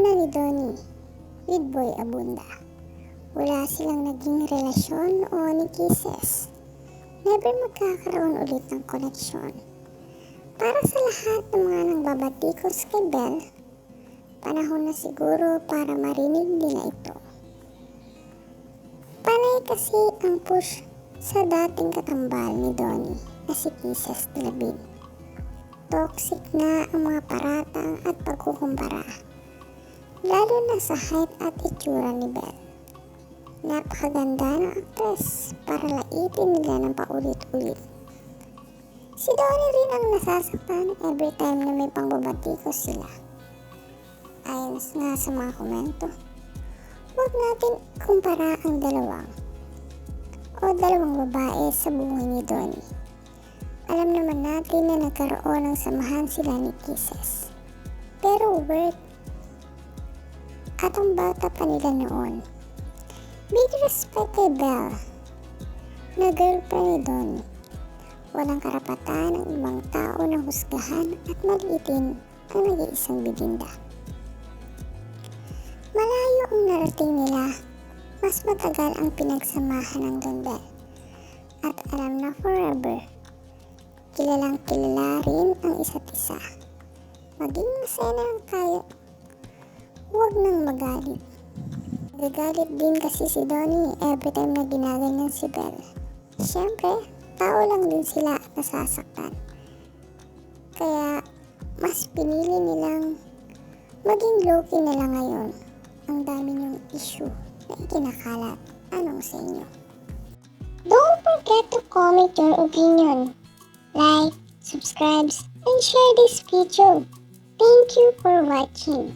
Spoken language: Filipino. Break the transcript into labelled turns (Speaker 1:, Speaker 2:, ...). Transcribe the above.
Speaker 1: na ni Donnie with Boy Abunda. Wala silang naging relasyon o ni kisses. Never magkakaroon ulit ng koneksyon. Para sa lahat ng mga nangbabatikos kay Belle, panahon na siguro para marinig nila ito. Panay kasi ang push sa dating katambal ni Donnie na si Kisses Labin. Toxic na ang mga paratang at pagkukumpara. Lalo na sa height at itsura ni Belle. Napakaganda ng actress para laitin nila ng paulit-ulit. Si Donnie rin ang nasasaktan every time na may pangbabatikos sila. Ayon nga sa mga komento, huwag natin kumpara ang dalawang o dalawang babae sa buhay ni Donnie. Alam naman natin na nagkaroon ng samahan sila ni Kisses. Pero worth at ang bata pa nila noon. Big respect kay Belle na girlfriend ni Donnie. Walang karapatan ng ibang tao na husgahan at maliitin ang nag-iisang bibinda. Malayo ang narating nila, mas matagal ang pinagsamahan ng Don. At alam na forever, kilalang kilala rin ang isa't isa. Maging masaya na lang tayo, huwag nang magalit. Nagagalit din kasi si Donnie every time na ginaganyan si Belle. Siyempre, tao lang din sila at nasasaktan. Kaya, mas pinili nilang maging low-key na lang ngayon. Ang dami niyong issue na ikinakalat. Anong sa inyo? Don't forget to comment your opinion. Like, subscribe, and share this video. Thank you for watching.